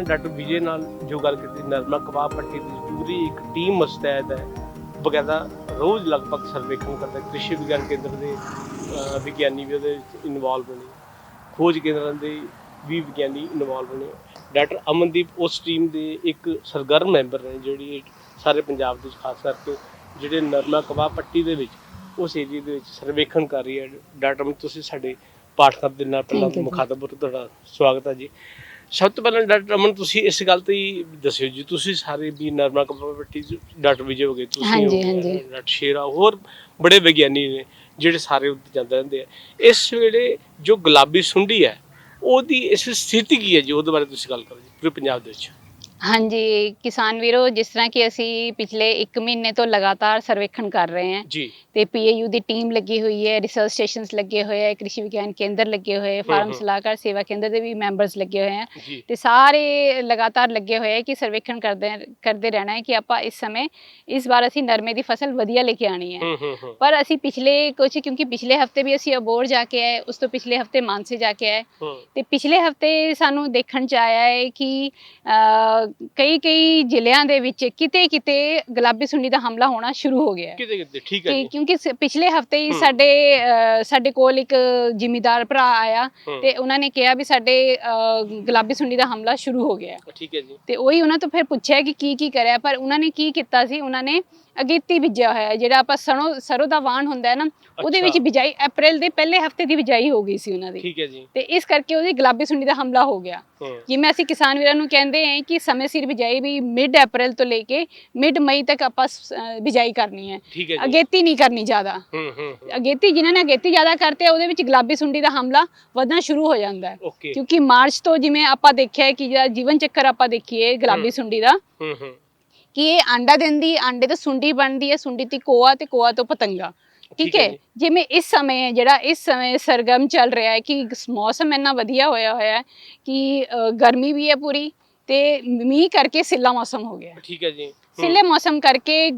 ਪਹਿਲਾਂ ਡਾਕਟਰ ਵਿਜੇ ਨਾਲ ਜੋ ਗੱਲ ਕੀਤੀ ਨਰਮਾ ਕਬਾਬ ਪੱਟੀ ਦੀ ਪੂਰੀ ਇੱਕ ਟੀਮ ਮੁਸਤੈਦ ਹੈ। ਬਕਾਇਦਾ ਰੋਜ਼ ਲਗਭਗ ਸਰਵੇਖਣ ਕਰਦਾ ਕ੍ਰਿਸ਼ੀ ਵਿਗਿਆਨ ਕੇਂਦਰ ਦੇ ਵਿਗਿਆਨੀ ਵੀ ਉਹਦੇ ਵਿੱਚ ਇਨਵੋਲਵ ਨੇ ਖੋਜ ਕੇਂਦਰਾਂ ਦੇ ਵੀ ਵਿਗਿਆਨੀ ਇਨਵੋਲਵ ਨੇ ਡਾਕਟਰ ਅਮਨਦੀਪ ਉਸ ਟੀਮ ਦੇ ਇੱਕ ਸਰਗਰਮ ਮੈਂਬਰ ਨੇ ਜਿਹੜੀ ਸਾਰੇ ਪੰਜਾਬ ਦੇ ਵਿੱਚ ਖਾਸ ਕਰਕੇ ਜਿਹੜੇ ਨਰਮਾ ਕਬਾਬ ਪੱਟੀ ਦੇ ਵਿੱਚ ਉਸ ਏਰੀਏ ਦੇ ਵਿੱਚ ਸਰਵੇਖਣ ਕਰ ਰਹੀ ਹੈ। ਡਾਕਟਰ ਤੁਸੀਂ ਸਾਡੇ ਪਾਠਕ ਦੇ ਨਾਲ ਪਹਿਲਾਂ। ਮੁਖਾਤਬ ਤੁਹਾਡਾ ਸਵਾਗਤ ਹੈ ਜੀ। ਸਭ ਤੋਂ ਪਹਿਲਾਂ ਡਾਕਟਰ ਅਮਨ ਤੁਸੀਂ ਇਸ ਗੱਲ ਤੇ ਹੀ ਦੱਸਿਓ ਜੀ। ਤੁਸੀਂ ਸਾਰੇ ਵੀ ਨਰਮਾ ਕਬਾਬ ਪੱਟੀ 'ਚ ਡਾਕਟਰ ਵਿਜੇ ਗਏ ਤੁਸੀਂ ਹਾਂਜੀ, ਹਾਂਜੀ। ਡਾਕਟਰ ਸ਼ੇਰਾ ਹੋਰ ਬੜੇ ਵਿਗਿਆਨੀ ਨੇ ਜਿਹੜੇ ਸਾਰੇ ਉੱਤੇ ਜਾਂਦੇ ਰਹਿੰਦੇ ਆ। ਇਸ ਵੇਲੇ ਜੋ ਗੁਲਾਬੀ ਸੁੰਡੀ ਹੈ ਉਹਦੀ ਇਸ ਸਥਿਤੀ ਕੀ ਹੈ ਜੀ? ਉਹਦੇ ਬਾਰੇ ਤੁਸੀਂ ਗੱਲ ਕਰੋ ਜੀ ਪੂਰੇ ਪੰਜਾਬ ਦੇ ਵਿੱਚ। ਹਾਂਜੀ ਕਿਸਾਨ ਵੀਰੋ ਜਿਸ ਤਰ੍ਹਾਂ ਕਿ ਅਸੀਂ ਪਿਛਲੇ 1 ਮਹੀਨੇ ਤੋਂ ਲਗਾਤਾਰ ਸਰਵੇਖਣ ਕਰ ਰਹੇ ਹਾਂ। ਜੀ। ਤੇ ਪੀਏਯੂ ਦੀ ਟੀਮ ਲੱਗੀ ਹੋਈ ਹੈ ਰਿਸਰਚ ਸਟੇਸ਼ਨਸ ਲੱਗੇ ਹੋਏ ਹੈ ਕ੍ਰਿਸ਼ੀ ਵਿਗਿਆਨ ਕੇਂਦਰ ਲੱਗੇ ਹੋਏ ਹੈ ਫਾਰਮ। ਸਲਾਹਕਾਰ ਸੇਵਾ ਕੇਂਦਰ ਦੇ ਵੀ ਮੈਂਬਰਸ ਲੱਗੇ ਹੋਏ ਹੈ। ਜੀ। ਤੇ ਸਾਰੇ ਲਗਾਤਾਰ ਲੱਗੇ ਹੋਏ ਹੈ ਕਿ ਸਰਵੇਖਣ ਕਰਦੇ ਕਰਦੇ ਰਹਿਣਾ ਹੈ ਕਿ ਆਪਾਂ ਇਸ ਸਮੇਂ ਇਸ ਵਾਰ ਅਸੀਂ ਨਰਮੇ ਦੀ ਫਸਲ ਵਧੀਆ ਲੈ ਕੇ ਆਣੀ ਹੈ। ਹੂੰ ਹੂੰ ਹੂੰ। ਪਰ ਅਸੀਂ ਪਿਛਲੇ ਕੁਝ ਕਿਉਂਕਿ ਪਿਛਲੇ ਹਫ਼ਤੇ ਵੀ ਅਸੀਂ ਅਬੋਰ ਜਾ ਕੇ ਆਏ ਉਸ ਤੋਂ ਪਿਛਲੇ ਹਫ਼ਤੇ ਮਾਨਸੇ ਜਾ ਕੇ ਆਏ। ਹੂੰ। ਤੇ ਪਿਛਲੇ ਹਫ਼ਤੇ ਸਾਨੂੰ ਦੇਖਣ ਚ ਆਇਆ ਹੈ ਕਿ ਕਈ ਕਈ ਜ਼ਿਲ੍ਹਿਆਂ ਦੇ ਵਿੱਚ ਕਿਤੇ ਕਿਤੇ ਗੁਲਾਬੀ ਸੁੰਡੀ ਦਾ ਹਮਲਾ ਹੋਣਾ ਸ਼ੁਰੂ ਹੋ ਗਿਆ ਹੈ ਕਿਤੇ ਕਿਤੇ ਠੀਕ ਹੈ ਕਿ ਜੀ ਕਿਉਂਕਿ ਸ- ਪਿਛਲੇ ਹਫ਼ਤੇ ਹੀ। ਸਾਡੇ ਸਾਡੇ ਕੋਲ ਇੱਕ ਜ਼ਿਮੀਦਾਰ ਭਰਾ ਆਇਆ ਹੂੰ, ਤੇ ਉਹਨਾਂ ਨੇ ਕਿਹਾ ਵੀ ਸਾਡੇ ਅਹ, ਗੁਲਾਬੀ ਸੁੰਡੀ ਦਾ ਹਮਲਾ ਸ਼ੁਰੂ ਹੋ ਗਿਆ ਹੈ। ਠੀਕ ਹੈ ਜੀ ਤੇ ਉਹੀ ਉਹਨਾਂ ਤੋਂ ਫਿਰ ਪੁੱਛਿਆ ਕਿ ਕੀ ਕੀ ਕਰਿਆ ਪਰ ਉਹਨਾਂ ਨੇ ਕੀ ਕੀਤਾ ਸੀ ਉਹਨਾਂ ਨੇ ਅਗੇਤੀ ਬੀਜਿਆ ਹੋਇਆ ਹੈ ਜਿਹੜਾ ਆਪਾਂ ਸਰੋਂ ਸਰੋਂ ਦਾ ਵਾਣ ਹੁੰਦਾ ਹੈ ਨਾ ਉਹਦੇ। ਵਿੱਚ ਬਿਜਾਈ ਅਪ੍ਰੈਲ ਦੇ ਪਹਿਲੇ ਹਫ਼ਤੇ ਦੀ ਬਿਜਾਈ ਹੋ ਗਈ ਸੀ ਉਹਨਾਂ ਦੀ। ਠੀਕ ਹੈ ਜੀ। ਤੇ ਇਸ ਕਰਕੇ ਉਹਦੀ ਗੁਲਾਬੀ ਸੁੰਡੀ ਦਾ ਹਮਲਾ ਹੋ ਗਿਆ। ਹੂੰ। ਜਿਵੇਂ ਅਸੀਂ ਕਿਸਾਨ ਵੀਰਾਂ ਨੂੰ ਕਹਿੰਦੇ ਹਾਂ ਕਿ ਸਮੇਂ ਸਿਰ ਬਿਜਾਈ ਵੀ ਮਿਡ ਅਪ੍ਰੈਲ ਤੋਂ ਲੈ ਕੇ ਮਿਡ ਮਈ ਤੱਕ ਆਪਾਂ ਸ- ਅਹ ਬਿਜਾਈ ਕਰਨੀ ਹੈ। ਠੀਕ ਹੈ ਜੀ। ਅਗੇਤੀ ਨਹੀਂ ਕਰਨੀ ਜ਼ਿਆਦਾ। ਹੂੰ ਹੂੰ ਹੂੰ। ਅਗੇਤੀ ਜਿਨ੍ਹਾਂ ਨੇ ਅਗੇਤੀ ਜ਼ਿਆਦਾ ਕਰਤੇ ਆ, ਉਹਦੇ ਵਿੱਚ ਗੁਲਾਬੀ ਸੁੰਡੀ ਦਾ ਹਮਲਾ ਵਧਣਾ ਸ਼ੁਰੂ ਹੋ ਜਾਂਦਾ ਹੈ। ਓਕੇ। ਕਿਉਂਕਿ ਮਾਰਚ ਤੋਂ ਜਿਵੇਂ ਆਪਾਂ ਦੇਖਿਆ ਹੈ ਕਿ ਜਿਹੜਾ ਜੀਵਨ ਚੱਕਰ ਆਪਾਂ ਦੇਖੀਏ ਗੁਲਾਬੀ। ਸੁੰਡੀ ਦਾ ਹੂੰ ਹੂੰ। ਕਿ ਇਹ ਆਂਡਾ ਦਿੰਦੀ ਆਂਡੇ ਤੋਂ ਸੁੰਡੀ ਬਣਦੀ ਹੈ ਸੁੰਡੀ ਤੇ ਕੋਆ ਤੇ ਕੋਆ ਤੋਂ ਪਤੰਗਾ ਠੀਕ ਹੈ। ਜਿਵੇਂ ਇਸ ਸਮੇਂ ਜਿਹੜਾ ਇਸ ਸਮੇਂ ਸਰਗਮ ਚੱਲ ਰਿਹਾ ਹੈ ਕਿ ਮੌਸਮ ਇੰਨਾ ਵਧੀਆ ਹੋਇਆ ਹੋਇਆ ਹੈ ਕਿ ਗਰਮੀ ਵੀ ਹੈ ਪੂਰੀ ਤੇ ਮੀਂਹ ਕਰਕੇ ਸਿੱਲਾ ਮੌਸਮ ਹੋ ਗਿਆ। ਠੀਕ ਹੈ ਜੀ ਸਿੱਲੇ ਮੌਸਮ ਕਰਕੇ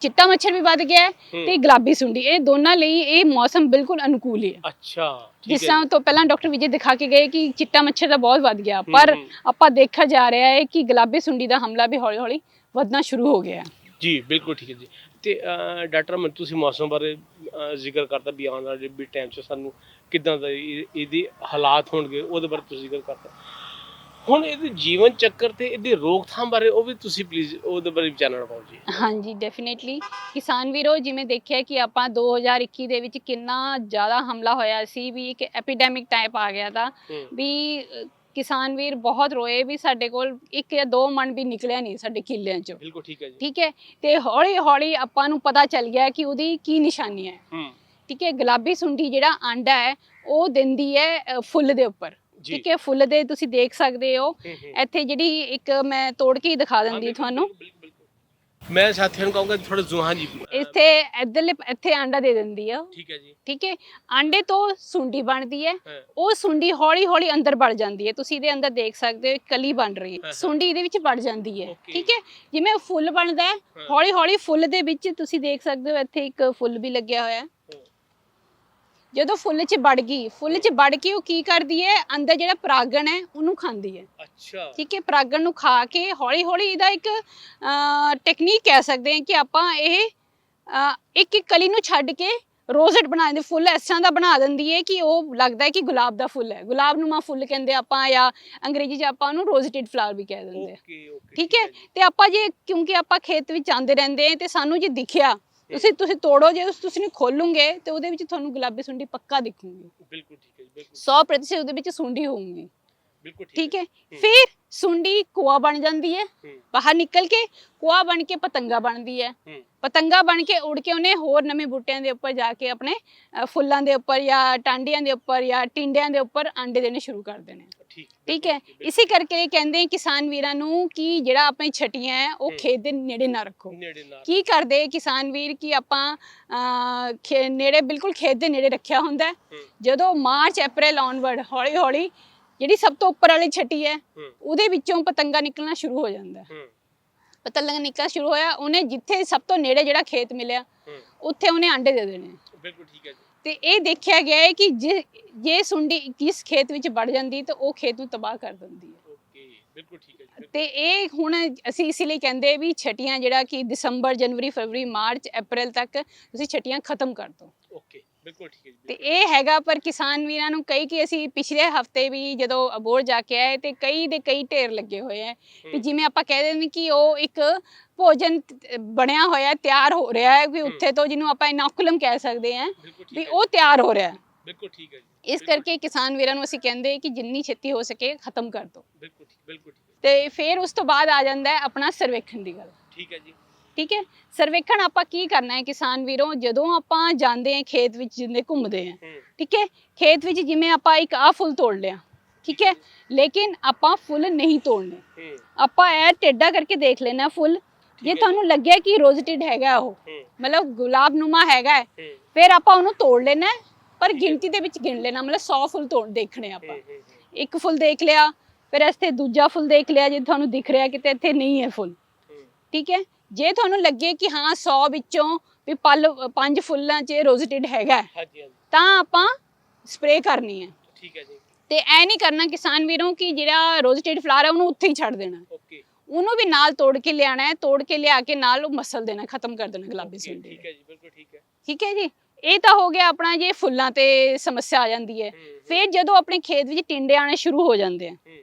ਚਿੱਟਾ ਮੱਛਰ ਵੀ ਵੱਧ ਗਿਆ। ਤੇ ਗੁਲਾਬੀ ਸੁੰਡੀ ਇਹ ਦੋਨਾਂ ਲਈ ਇਹ ਮੌਸਮ ਬਿਲਕੁਲ ਅਨੁਕੂਲ ਹੈ ਅੱਛਾ ਜਿਸ ਤਰ੍ਹਾਂ ਤੋਂ ਪਹਿਲਾਂ ਡਾਕਟਰ ਵਿਜੇ ਦਿਖਾ ਕੇ ਗਏ ਕਿ ਚਿੱਟਾ ਮੱਛਰ ਦਾ ਬਹੁਤ ਵੱਧ ਗਿਆ ਪਰ। ਆਪਾਂ ਦੇਖਿਆ ਜਾ ਰਿਹਾ ਹੈ ਕਿ ਗੁਲਾਬੀ ਸੁੰਡੀ ਦਾ ਹਮਲਾ ਵੀ ਹੌਲੀ ਹੌਲੀ ਵਧਣਾ ਸ਼ੁਰੂ ਹੋ ਗਿਆ। ਜੀ ਬਿਲਕੁਲ ਠੀਕ ਹੈ ਜੀ। ਤੇ ਡਾਕਟਰ ਅਮਨ ਤੁਸੀਂ ਮੌਸਮ ਬਾਰੇ ਜ਼ਿਕਰ ਕਰਤਾ ਵੀ ਆਉਣ ਵਾਲੇ ਵੀ ਟਾਈਮ 'ਚ ਸਾਨੂੰ ਕਿਦਾਂ ਦਾ ਇਹ- ਇਹਦੇ ਹਾਲਾਤ ਹੋਣਗੇ ਉਹਦੇ ਬਾਰੇ ਤੁਸੀਂ ਜ਼ਿਕਰ ਕਰਤਾ। ਹੁਣ ਇਹਦੇ ਜੀਵਨ ਚੱਕਰ ਤੇ ਇਹਦੀ ਰੋਕਥਾਮ ਬਾਰੇ ਉਹ ਵੀ ਤੁਸੀਂ ਪਲੀਜ਼ ਉਹਦੇ ਬਾਰੇ ਚਾਨਣਾ ਪਾਓ ਜੀ। ਹਾਂਜੀ ਡੈਫੀਨਿਟਲੀ ਕਿਸਾਨ ਵੀਰੋ ਜਿਵੇਂ ਦੇਖਿਆ ਕਿ ਆਪਾਂ 2021 ਦੇ ਵਿੱਚ ਕਿੰਨਾ ਜ਼ਿਆਦਾ ਹਮਲਾ ਹੋਇਆ ਸੀ ਵੀ ਇੱਕ ਐਪੀਡੈਮਿਕ ਟਾਈਪ ਆ ਗਿਆ ਤਾਂ ਵੀ ਕਿਸਾਨ ਵੀਰ ਬਹੁਤ ਰੋਏ ਵੀ ਸਾਡੇ ਕੋਲ ਇੱਕ ਜਾਂ ਦੋ ਮਣ ਵੀ ਨਿਕਲਿਆ ਨਹੀਂ ਸਾਡੇ ਕਿੱਲਿਆਂ ਚੋਂ। ਬਿਲਕੁਲ ਠੀਕ ਹੈ ਜੀ। ਠੀਕ ਹੈ? ਤੇ ਹੌਲੀ ਹੌਲੀ ਆਪਾਂ ਨੂੰ ਪਤਾ ਚੱਲ ਗਿਆ ਕਿ ਉਹਦੀ ਕੀ ਨਿਸ਼ਾਨੀ ਹੈ। ਹੂੰ। ਠੀਕ ਹੈ? ਗੁਲਾਬੀ ਸੁੰਡੀ ਜਿਹੜਾ ਆਂਡਾ ਹੈ ਉਹ ਦਿੰਦੀ ਹੈ ਫੁੱਲ ਦੇ ਉੱਪਰ। ਠੀਕ ਹੈ? ਫੁੱਲ ਦੇ ਤੁਸੀਂ ਦੇਖ ਸਕਦੇ ਹੋ। ਇੱਥੇ ਜਿਹੜੀ ਇੱਕ ਮੈਂ ਤੋੜ ਕੇ ਹੀ ਦਿਖਾ ਦਿੰਦੀ ਤੁਹਾਨੂੰ। ਮੈਂ ਸਾਥੀਆਂ ਨੂੰ ਕਹੂੰਗਾ ਥੋੜਾ ਜ਼ੁਹਾ ਜੀ ਇੱਥੇ ਇੱਧਰਲੇ ਇੱਥੇ ਆਂਡਾ ਦੇ ਦਿੰਦੀ ਆ ਠੀਕ ਹੈ ਜੀ। ਠੀਕ ਹੈ? ਆਂਡੇ ਤੋਂ ਸੁੰਡੀ ਬਣਦੀ ਹੈ। ਉਹ ਸੁੰਡੀ ਹੌਲੀ ਹੌਲੀ ਅੰਦਰ ਵੜ ਜਾਂਦੀ ਹੈ। ਤੁਸੀਂ ਇਹਦੇ ਅੰਦਰ ਦੇਖ ਸਕਦੇ ਹੋ ਕਲੀ ਬਣ ਰਹੀ ਹਾਂ। ਸੁੰਡੀ ਇਹਦੇ ਵਿੱਚ ਵੜ ਜਾਂਦੀ ਹੈ. ਠੀਕ ਹੈ? ਜਿਵੇਂ ਫੁੱਲ ਬਣਦਾ ਹਾਂ। ਹੌਲੀ ਹੌਲੀ ਫੁੱਲ ਦੇ ਵਿੱਚ ਤੁਸੀਂ ਦੇਖ ਸਕਦੇ ਹੋ ਇੱਥੇ ਇੱਕ ਫੁੱਲ ਵੀ ਲੱਗਿਆ ਹੋਇਆ ਹੈ। ਜਦੋਂ ਫੁੱਲ 'ਚ ਵੜ ਗਈ ਫੁੱਲ 'ਚ ਵੜ ਕੇ ਉਹ ਕੀ ਕਰਦੀ ਹੈ? ਅੰਦਰ ਜਿਹੜਾ ਪਰਾਗਣ ਹੈ ਉਹਨੂੰ ਖਾਂਦੀ ਹੈ। ਅੱਛਾ। ਠੀਕ ਹੈ ਪਰਾਗਣ ਨੂੰ ਖਾ ਕੇ ਹੌਲੀ ਹੌਲੀ ਇਹਦਾ ਇੱਕ ਟੈਕਨੀਕ ਕਹਿ ਸਕਦੇ ਹਾਂ ਕਿ ਆਪਾਂ ਇਹ ਇੱਕ ਇੱਕ ਕਲੀ ਨੂੰ ਛੱਡ ਕੇ ਰੋਜ਼ਟ ਬਣਾ ਦਿੰਦੇ ਫੁੱਲ ਇਸ ਤਰ੍ਹਾਂ ਦਾ ਬਣਾ ਦਿੰਦੀ ਹੈ ਕਿ ਉਹ ਲੱਗਦਾ ਹੈ ਕਿ ਗੁਲਾਬ ਦਾ ਫੁੱਲ ਹੈ। ਗੁਲਾਬ ਨੂੰ ਮਾ ਫੁੱਲ ਕਹਿੰਦੇ ਆਪਾਂ ਜਾਂ ਅੰਗਰੇਜ਼ੀ 'ਚ ਆਪਾਂ ਉਹਨੂੰ ਰੋਜ਼ਟਡ ਫਲਾਵਰ ਵੀ ਕਹਿ ਦਿੰਦੇ ਆ। ਠੀਕ ਹੈ ਤੇ ਆਪਾਂ ਜੇ ਕਿਉਂਕਿ ਆਪਾਂ ਖੇਤ ਵਿੱਚ ਆਂਦੇ ਰਹਿੰਦੇ ਹਾਂ ਤੇ ਸਾਨੂੰ ਜੇ ਦਿਖਿਆ ਤੁਸੀਂ ਤੁਸੀਂ ਤੋੜੋ ਜੇ ਤੁਸੀਂ ਖੋਲੂਗੇ ਤੇ ਉਹਦੇ ਵਿੱਚ ਤੁਹਾਨੂੰ ਗੁਲਾਬੀ ਸੁੰਡੀ ਪੱਕਾ ਦਿਖੂਗੀ। ਬਿਲਕੁਲ ਠੀਕ ਹੈ ਜੀ, ਬਿਲਕੁਲ 100% ਉਹਦੇ ਵਿੱਚ ਸੁੰਡੀ ਹੋਊਗੀ। ਬਿਲਕੁਲ ਠੀਕ ਹੈ। ਫਿਰ ਸੁੰਡੀ ਕੋਆ ਬਣ ਜਾਂਦੀ ਹੈ ਬਾਹਰ ਨਿਕਲ ਕੇ ਕੋਆ ਬਣ ਕੇ ਪਤੰਗਾ ਬਣਦੀ ਹੈ। ਪਤੰਗਾ ਬਣ ਕੇ ਉੜ ਕੇ ਉਹਨੇ ਹੋਰ ਨਵੇਂ ਬੂਟਿਆਂ ਦੇ ਉੱਪਰ ਜਾ ਕੇ ਆਪਣੇ ਫੁੱਲਾਂ ਦੇ ਉੱਪਰ ਜਾਂ ਟਾਂਡੀਆਂ ਦੇ ਉੱਪਰ ਜਾਂ ਟਿੰਡਿਆਂ ਦੇ ਉੱਪਰ ਆਂਡੇ ਦੇਣੇ ਸ਼ੁਰੂ ਕਰ ਦੇਣੇ। ਠੀਕ ਹੈ ਇਸੇ ਕਰਕੇ ਕਹਿੰਦੇ ਆ ਕਿਸਾਨ ਵੀਰਾਂ ਨੂੰ ਕਿ ਜਿਹੜਾ ਆਪਣੀ ਛਟੀਆਂ ਹੈ ਉਹ। ਖੇਤ ਦੇ ਨੇੜੇ ਨਾ ਰੱਖੋ। ਕੀ ਕਰਦੇ ਕਿਸਾਨ ਵੀਰ ਕਿ ਆਪਾਂ ਨੇੜੇ ਬਿਲਕੁਲ ਖੇਤ ਦੇ ਨੇੜੇ ਰੱਖਿਆ ਹੁੰਦਾ ਜਦੋਂ ਮਾਰਚ ਅਪ੍ਰੈਲ ਆਨਵਰਡ ਹੌਲੀ ਹੌਲੀ ਜਿਹੜੀ ਸਭ ਤੋਂ ਉੱਪਰ ਵਾਲੀ ਛਟੀ ਹੈ ਉਹਦੇ ਵਿੱਚੋਂ ਪਤੰਗਾ ਨਿਕਲਣਾ ਸ਼ੁਰੂ ਹੋ ਜਾਂਦਾ ਹੈ। ਪਤੰਗਾ ਨਿਕਲਣਾ ਸ਼ੁਰੂ ਹੋਇਆ ਉਹਨੇ ਜਿੱਥੇ ਸਭ ਤੋਂ ਨੇੜੇ ਜਿਹੜਾ ਖੇਤ ਮਿਲਿਆ ਉੱਥੇ ਉਹਨੇ ਆਂਡੇ ਦੇ ਦੇਣੇ ਬਿਲਕੁਲ ਠੀਕ ਹੈ ਜੀ। ਤੇ ਇਹ ਦੇਖਿਆ ਗਿਆ ਹੈ ਕਿ ਜੇ ਜੇ ਸੁੰਡੀ ਕਿਸ ਖੇਤ ਵਿੱਚ ਵੜ ਜਾਂਦੀ ਤਾਂ ਉਹ ਖੇਤ ਨੂੰ ਤਬਾਹ ਕਰ ਦਿੰਦੀ ਹੈ। ਓਕੇ ਬਿਲਕੁਲ ਠੀਕ ਹੈ ਜੀ ਤੇ ਇਹ ਹੁਣ ਅਸੀਂ ਇਸ ਲਈ ਕਹਿੰਦੇ ਵੀ ਛਟੀਆਂ ਜਿਹੜਾ ਕਿ ਦਸੰਬਰ ਜਨਵਰੀ ਫਰਵਰੀ ਮਾਰਚ ਅਪ੍ਰੈਲ ਤੱਕ ਤੁਸੀਂ ਛਟੀਆਂ ਖਤਮ ਕਰ ਦਿਓ। ਓਕੇ। ਬਿਲਕੁਲ ਠੀਕ ਹੈ ਜੀ ਤੇ ਇਹ ਹੈਗਾ ਪਰ ਕਿਸਾਨ ਵੀਰਾਂ ਨੂੰ ਕਈ ਕਿ ਅਸੀਂ ਪਿਛਲੇ ਹਫ਼ਤੇ ਵੀ ਜਦੋਂ ਅਬੋਰ ਜਾ ਕੇ ਆਏ ਤੇ ਕਈ ਦੇ ਕਈ ਢੇਰ ਲੱਗੇ ਹੋਏ ਆ ਵੀ। ਜਿਵੇਂ ਆਪਾਂ ਕਹਿ ਦਿੰਦੇ ਕਿ ਉਹ ਇੱਕ ਭੋਜਨ ਬਣਿਆ ਹੋਇਆ ਤਿਆਰ ਹੋ ਰਿਹਾ ਹੈ ਵੀ। ਉੱਥੇ ਤੋਂ ਜਿਹਨੂੰ ਆਪਾਂ ਇਨੋਕੂਲਮ ਕਹਿ ਸਕਦੇ ਠੀਕ ਵੀ ਉਹ ਤਿਆਰ ਹੋ ਰਿਹਾ ਹੈ। ਬਿਲਕੁਲ ਠੀਕ ਹੈ ਜੀ ਇਸ ਕਰਕੇ ਕਿਸਾਨ ਵੀਰਾਂ ਨੂੰ ਅਸੀਂ ਕਹਿੰਦੇ ਕਿ ਜਿੰਨੀ ਛੇਤੀ ਹੋ ਸਕੇ ਖਤਮ ਕਰ ਦਿਓ। ਬਿਲਕੁਲ ਠੀਕ ਬਿਲਕੁਲ ਠੀਕ ਤੇ ਫਿਰ ਉਸ ਤੋਂ ਬਾਅਦ ਆ ਜਾਂਦਾ ਹੈ ਆਪਣਾ ਸਰਵੇਖਣ ਦੀ ਗੱਲ। ਠੀਕ ਹੈ ਜੀ। ਠੀਕ ਹੈ? ਸਰਵੇਖਣ ਆਪਾਂ ਕੀ ਕਰਨਾ ਹੈ ਕਿਸਾਨ ਵੀਰੋ? ਜਦੋਂ ਆਪਾਂ ਜਾਂਦੇ ਹਾਂ ਖੇਤ ਵਿੱਚ ਜਿੰਦੇ ਘੁੰਮਦੇ ਹੂੰ ਠੀਕ ਹੈ? ਖੇਤ ਵਿੱਚ ਜਿਵੇਂ ਆਪਾਂ ਇੱਕ ਆ ਫੁੱਲ ਤੋੜ ਲਿਆ ਠੀਕ ਹੈ? ਲੇਕਿਨ ਆਪਾਂ ਫੁੱਲ ਨਹੀਂ ਤੋੜਨੇ। ਆਪਾਂ ਇਹ ਟੇਡਾ ਕਰਕੇ ਦੇਖ ਲੈਣਾ ਫੁੱਲ। ਜੇ। ਤੁਹਾਨੂੰ ਲੱਗਿਆ ਕਿ ਰੋਜ਼ਟਿਡ ਹੈਗਾ ਉਹ ਮਤਲਬ ਗੁਲਾਬ ਨੂਮਾ ਹੈਗਾ ਫਿਰ ਆਪਾਂ ਉਹਨੂੰ ਤੋੜ ਲੈਣਾ ਪਰ ਗਿਣਤੀ ਦੇ ਵਿੱਚ ਗਿਣ ਲੈਣਾ ਮਤਲਬ 100 ਫੁੱਲ ਤੋੜ ਦੇਖਣੇ ਆਪਾਂ। ਇੱਕ ਫੁੱਲ ਦੇਖ ਲਿਆ ਫਿਰ ਇੱਥੇ ਦੂਜਾ ਫੁੱਲ ਦੇਖ ਲਿਆ ਜੇ ਤੁਹਾਨੂੰ ਦਿਖ ਰਿਹਾ ਕਿ ਤੇ ਇੱਥੇ ਨਹੀਂ ਹੈ ਫੁੱਲ। ਠੀਕ ਹੈ? ਜੇ ਤੁਹਾਨੂੰ ਲੱਗੇ ਕਿ ਹਾਂ 100 ਵਿੱਚੋਂ ਵੀ ਪਲ ਪੰਜ ਫੁੱਲਾਂ 'ਚ ਰੋਜ਼ਟਿਡ ਹੈਗਾ ਹੈ, ਹਾਂਜੀ ਹਾਂਜੀ। ਤਾਂ ਆਪਾਂ ਸਪਰੇਅ ਕਰਨੀ ਹੈ। ਠੀਕ ਹੈ ਜੀ। ਤੇ ਐ ਨਹੀਂ ਕਰਨਾ ਕਿਸਾਨ ਵੀਰੋਂ ਕਿ ਜਿਹੜਾ ਰੋਜ਼ਟਿਡ ਫਲਾਰ ਹੈ ਉਹਨੂੰ ਉੱਥੇ ਹੀ ਛੱਡ ਦੇਣਾ। ਓਕੇ। ਉਹਨੂੰ ਵੀ ਨਾਲ ਤੋੜ ਕੇ ਲਿਆਣਾ ਹੈ ਤੋੜ ਕੇ ਲਿਆ ਕੇ ਨਾਲ ਉਹ ਮਸਲ ਦੇਣਾ ਖਤਮ ਕਰ ਦੇਣਾ ਗੁਲਾਬੀ ਸੁੰਡੀ। ਠੀਕ ਹੈ ਜੀ ਬਿਲਕੁਲ ਠੀਕ ਹੈ। ਠੀਕ ਹੈ ਜੀ? ਇਹ ਤਾਂ ਹੋ ਗਿਆ ਆਪਣਾ ਜੇ ਫੁੱਲਾਂ ਤੇ ਸਮੱਸਿਆ ਆ ਜਾਂਦੀ ਹੈ। ਹੂੰ, ਹੂੰ, ਫਿਰ ਜਦੋਂ ਆਪਣੇ ਖੇਤ ਵਿੱਚ ਟਿੰਡੇ ਆਣੇ ਸ਼ੁਰੂ ਹੋ ਜਾਂਦੇ ਆ। ਹੂੰ,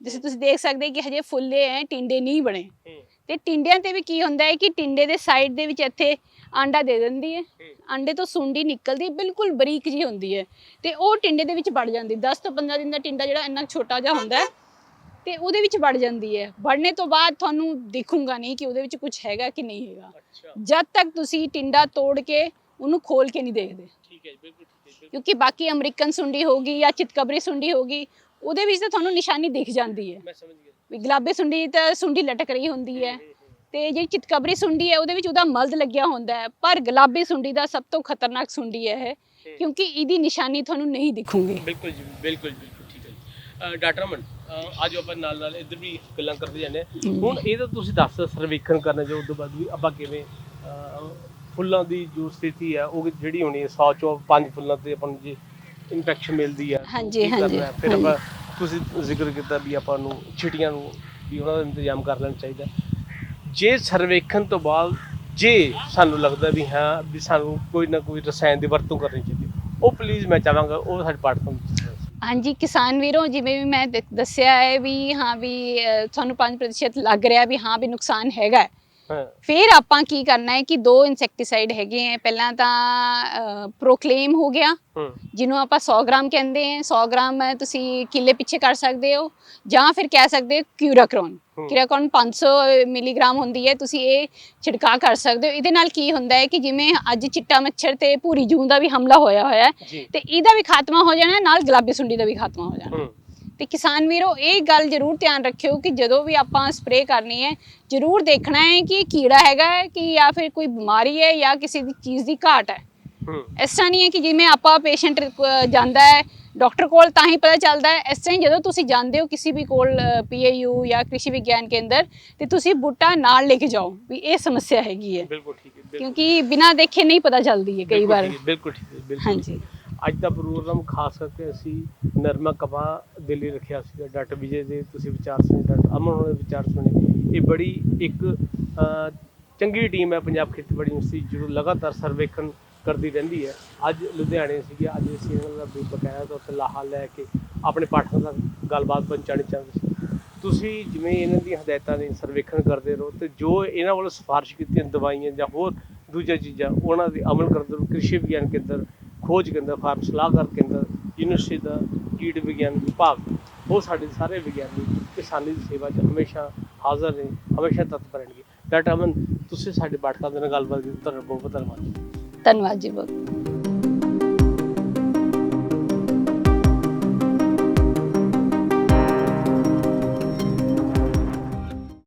ਜਿਵੇਂ ਤੁਸੀਂ ਦੇਖ ਸਕਦੇ ਕਿ ਹਜੇ ਫੁੱਲੇ ਐ ਟਿੰਡੇ ਨਹੀਂ ਬਣੇ। ਹੂੰ, ਤੇ ਟਿੰਡਿਆਂ ਤੇ ਵੀ ਕੀ ਹੁੰਦਾ ਹੈ ਕਿ ਟਿੰਡੇ ਦੇ ਸਾਈਡ ਦੇ ਵਿੱਚ ਇੱਥੇ ਆਂਡਾ ਦੇ ਦਿੰਦੀ ਹੈ। ਆਂਡੇ ਤੋਂ ਸੁੰਡੀ ਨਿਕਲਦੀ ਹੈ, ਬਿਲਕੁਲ ਬਰੀਕ ਜੀ ਹੁੰਦੀ ਹੈ ਤੇ ਉਹ ਟਿੰਡੇ ਦੇ ਵਿੱਚ ਵੜ ਜਾਂਦੀ 10 ਤੋਂ 15 ਦਿਨ ਦਾ ਟਿੰਡਾ ਜਿਹੜਾ ਇੰਨਾ ਛੋਟਾ ਜਿਹਾ ਹੁੰਦਾ ਹੈ ਤੇ ਉਹਦੇ ਵਿੱਚ ਵੜ ਜਾਂਦੀ ਹੈ। ਵੜਨੇ ਤੋਂ ਬਾਅਦ ਤੁਹਾਨੂੰ ਦਿਖੂਗਾ ਨਹੀਂ ਕਿ ਉਹਦੇ ਵਿੱਚ ਕੁਝ ਹੈਗਾ ਕਿ ਨਹੀਂ ਹੈਗਾ। ਅੱਛਾ। ਜਦ ਤੱਕ ਤੁਸੀਂ ਟਿੰਡਾ ਤੋੜ ਕੇ ਉਹਨੂੰ ਖੋਲ ਕੇ ਨਹੀਂ ਦੇਖਦੇ। ਠੀਕ ਹੈ ਜੀ ਬਿਲਕੁਲ ਠੀਕ ਹੈ ਜੀ, ਬਿਲਕੁਲ। ਕਿਉਂਕਿ ਬਾਕੀ ਅਮਰੀਕਨ ਸੁੰਡੀ ਹੋਗੀ ਜਾਂ ਚਿਤਕਬਰੀ ਸੁੰਡੀ ਹੋਗੀ ਉਹਦੇ ਵਿੱਚ ਤਾਂ ਤੁਹਾਨੂੰ ਨਿਸ਼ਾਨੀ ਦਿਖ ਜਾਂਦੀ ਹੈ। ਮੈਂ ਸਮਝ ਗਿਆ। ਵੀ ਗੁਲਾਬੀ ਸੁੰਡੀ ਤਾਂ ਸੁੰਡੀ ਲਟਕ ਰਹੀ ਹੁੰਦੀ ਹੈ ਤੇ ਜਿਹੜੀ ਚਿਤਕਬਰੀ ਸੁੰਡੀ ਹੈ ਉਹਦੇ ਵਿੱਚ ਉਹਦਾ ਮਲਦ ਲੱਗਿਆ ਹੁੰਦਾ ਹੈ। ਪਰ ਗੁਲਾਬੀ ਸੁੰਡੀ ਦਾ ਸਭ ਤੋਂ ਖਤਰਨਾਕ ਸੁੰਡੀ ਹੈ ਇਹ। ਕਿਉਂਕਿ ਇਹਦੀ ਨਿਸ਼ਾਨੀ ਤੁਹਾਨੂੰ ਨਹੀਂ ਦਿਖੂਗੀ। ਬਿਲਕੁਲ ਜੀ ਬਿਲਕੁਲ ਬਿਲਕੁਲ ਠੀਕ ਹੈ ਜੀ। ਡਾਕਟਰ ਅਹ ਅੱਜ ਆਪਾਂ ਨਾਲ ਨਾਲ ਇੱਧਰ ਵੀ ਗੱਲਾਂ ਕਰਦੇ ਜਾਂਦੇ ਹਾਂ। ਹੁਣ ਇਹ ਤਾਂ ਤੁਸੀਂ ਦੱਸ ਸਰਵੇਖਣ ਕਰਨਾ ਜੋ ਤੋਂ ਬਾਅਦ ਵੀ ਆਪਾਂ ਕਿਵੇਂ ਫੁੱਲਾਂ ਦੀ ਜੋ ਸਥਿਤੀ ਹੈ ਉਹ ਜਿਹੜੀ ਹੋਣੀ ਹੈ 100 ਚੋਂ ਪੰਜ ਫੁੱਲਾਂ ਤੇ ਆਪਾਂ ਨੂੰ ਜੇ ਇਨਫੈਕਸ਼ਨ ਮਿਲਦੀ ਹੈ ਹਾਂਜੀ, ਕੀ ਕਰਨਾ ਹਾਂਜੀ? ਫਿਰ ਆਪਾਂ ਤੁਸੀਂ ਜ਼ਿਕਰ ਕੀਤਾ ਵੀ ਆਪਾਂ ਨੂੰ ਛਿਟੀਆਂ ਨੂੰ ਵੀ ਉਹਨਾਂ ਦਾ ਇੰਤਜ਼ਾਮ ਕਰ ਲੈਣਾ ਚਾਹੀਦਾ ਜੇ ਸਰਵੇਖਣ ਤੋਂ ਬਾਅਦ ਜੇ ਸਾਨੂੰ ਲੱਗਦਾ ਵੀ ਹਾਂ ਵੀ ਸਾਨੂੰ ਕੋਈ ਨਾ ਕੋਈ ਰਸਾਇਣ ਦੀ ਵਰਤੋਂ ਕਰਨੀ ਚਾਹੀਦੀ ਉਹ ਪਲੀਜ਼ ਮੈਂ ਚਾਹਾਂਗਾ ਉਹ ਸਾਡੇ ਵਿੱਚ ਦੱਸੋ। ਹਾਂਜੀ ਕਿਸਾਨ ਵੀਰੋ ਜਿਵੇਂ ਵੀ ਮੈਂ ਦ- ਦੱਸਿਆ ਹੈ ਵੀ ਹਾਂ ਵੀ ਤੁਹਾਨੂੰ 5% ਲੱਗ ਰਿਹਾ ਵੀ ਹਾਂ ਵੀ ਨੁਕਸਾਨ ਹੈਗਾ ਹੈ। ਫਿਰ ਆਪਾਂ ਕੀ ਕਰਨਾ ਹੈ ਕਿ ਦੋ ਇਨਸੈਕਟੀਸਾਈਡ ਹੈਗੇ ਹੈ। ਪਹਿਲਾਂ ਤਾਂ ਪ੍ਰੋਕਲੇਮ ਹੋ ਗਿਆ ਜਿਹਨੂੰ ਆਪਾਂ 100 ਗ੍ਰਾਮ ਕਹਿੰਦੇ ਹਾਂ। 100 ਗ੍ਰਾਮ ਹੈ ਤੁਸੀਂ ਕਿੱਲੇ ਪਿੱਛੇ ਕਰ ਸਕਦੇ ਹੋ ਜਾਂ ਫਿਰ ਕਹਿ ਸਕਦੇ ਹੋ ਕਿਊਰਾਕਰੋਨ। ਕਿਊਰਾਕਰੋਨ 500 ਮਿਲੀਗ੍ਰਾਮ ਹੁੰਦੀ ਹੈ। ਤੁਸੀਂ ਇਹ ਛਿੜਕਾਅ ਕਰ ਸਕਦੇ ਹੋ। ਇਹਦੇ ਨਾਲ ਕੀ ਹੁੰਦਾ ਹੈ ਕਿ ਜਿਵੇਂ ਅੱਜ ਚਿੱਟਾ ਮੱਛਰ ਤੇ ਭੂਰੀ ਜੂੰ ਦਾ ਵੀ ਹਮਲਾ ਹੋਇਆ ਹੋਇਆ ਤੇ ਇਹਦਾ ਵੀ ਖਾਤਮਾ ਹੋ ਜਾਣਾ ਨਾਲ ਗੁਲਾਬੀ ਸੁੰਡੀ ਦਾ ਵੀ ਖਾਤਮਾ ਹੋ ਜਾਣਾ ਤੇ ਕਿਸਾਨ ਵੀਰੋ ਇਹ ਗੱਲ ਜ਼ਰੂਰ ਧਿਆਨ ਰੱਖਿਓ ਕਿ ਜਦੋਂ ਵੀ ਆਪਾਂ ਸਪਰੇਅ ਕਰਨੀ ਹੈ ਜ਼ਰੂਰ ਦੇਖਣਾ ਹੈ ਕਿ ਇਹ ਕੀੜਾ ਹੈਗਾ ਹੈ ਕਿ ਜਾਂ ਫਿਰ ਕੋਈ ਬਿਮਾਰੀ ਹੈ ਜਾਂ ਕਿਸੇ ਦੀ ਚੀਜ਼ ਦੀ ਘਾਟ ਹੈ। ਇਸ ਤਰ੍ਹਾਂ ਨਹੀਂ ਹੈ ਕਿ ਜਿਵੇਂ ਆਪਾਂ ਪੇਸ਼ੈਂਟ ਜਾਂਦਾ ਹੈ ਡਾਕਟਰ ਕੋਲ ਤਾਂ ਹੀ ਪਤਾ ਚੱਲਦਾ ਹੈ। ਇਸ ਤਰ੍ਹਾਂ ਜਦੋਂ ਤੁਸੀਂ ਜਾਂਦੇ ਹੋ ਕਿਸੇ ਵੀ ਕੋਲ ਪੀਏਯੂ ਜਾਂ ਕ੍ਰਿਸ਼ੀ ਵਿਗਿਆਨ ਕੇਂਦਰ ਤੇ ਤੁਸੀਂ ਬੂਟਾ ਨਾਲ ਲੈ ਕੇ ਜਾਓ ਵੀ ਇਹ ਸਮੱਸਿਆ ਹੈਗੀ ਹੈ। ਬਿਲਕੁਲ ਠੀਕ ਹੈ ਕਿਉਂਕਿ ਬਿਨਾਂ ਦੇਖੇ ਨਹੀਂ ਪਤਾ ਚੱਲਦੀ ਹੈ ਕਈ ਵਾਰ। ਬਿਲਕੁਲ ਠੀਕ ਹੈ ਬਿਲਕੁਲ। ਹਾਂਜੀ। ਅੱਜ ਦਾ ਪ੍ਰੋਗਰਾਮ ਖਾਸ ਕਰਕੇ ਅਸੀਂ ਨਰਮਾ ਕਪਾਹ ਦੇ ਲਈ ਰੱਖਿਆ ਸੀ ਡਾਕਟਰ ਵਿਜੇ ਦੇ ਤੁਸੀਂ ਵਿਚਾਰ ਸੁਣੇ, ਡਾਕਟਰ ਅਮਨ ਹੋਣੇ ਵਿਚਾਰ ਸੁਣੇ। ਇਹ ਬੜੀ ਇੱਕ ਚੰਗੀ ਟੀਮ ਹੈ ਪੰਜਾਬ ਖੇਤੀਬਾੜੀ ਯੂਨੀਵਰਸਿਟੀ ਜੋ ਲਗਾਤਾਰ ਸਰਵੇਖਣ ਕਰਦੀ ਰਹਿੰਦੀ ਹੈ। ਅੱਜ ਲੁਧਿਆਣੇ ਸੀਗੇ, ਅੱਜ ਅਸੀਂ ਇਹਨਾਂ ਦਾ ਵੀ ਬਕਾਇਆ ਤੌਰ ਤੇ ਲਾਹਾ ਲੈ ਕੇ ਆਪਣੇ ਪਾਠਕਾਂ ਤੱਕ ਗੱਲਬਾਤ ਪਹੁੰਚਾਉਣੀ ਚਾਹੁੰਦੇ ਸੀ। ਤੁਸੀਂ ਜਿਵੇਂ ਇਹਨਾਂ ਦੀਆਂ ਹਦਾਇਤਾਂ ਦੇ ਸਰਵੇਖਣ ਕਰਦੇ ਰਹੋ, ਤੇ ਜੋ ਇਹਨਾਂ ਵੱਲੋਂ ਸਿਫਾਰਿਸ਼ ਕੀਤੀਆਂ, ਦਵਾਈਆਂ ਜਾਂ ਹੋਰ ਦੂਜੀਆਂ ਚੀਜ਼ਾਂ, ਉਹਨਾਂ ਦੀ ਅਮਲ ਕਰਦੇ ਰਹੋ ਕ੍ਰਿਸ਼ੀ ਵਿਗਿਆਨ ਕੇਂਦਰ ਖੋਜ ਕੇਂਦਰ, ਫਾਰਮ ਸਲਾਹਕਾਰ ਕੇਂਦਰ, ਯੂਨੀਵਰਸਿਟੀ ਦਾ ਕੀਟ ਵਿਗਿਆਨ ਵਿਭਾਗ, ਉਹ ਸਾਡੇ ਸਾਰੇ ਵਿਗਿਆਨੀ, ਕਿਸਾਨੀ ਦੀ ਸੇਵਾ 'ਚ ਹਮੇਸ਼ਾ ਹਾਜ਼ਰ ਨੇ, ਹਮੇਸ਼ਾ ਤਤਪਰ ਰਹਿਣਗੇ ਡਾਕਟਰ ਅਮਨ, ਤੁਸੀਂ ਸਾਡੇ ਪਾਠਕਾਂ ਦੇ ਨਾਲ ਗੱਲਬਾਤ ਕੀਤੀ, ਤੁਹਾਡਾ ਬਹੁਤ ਬਹੁਤ ਧੰਨਵਾਦ ਧੰਨਵਾਦ ਜੀ, ਬਹੁਤ।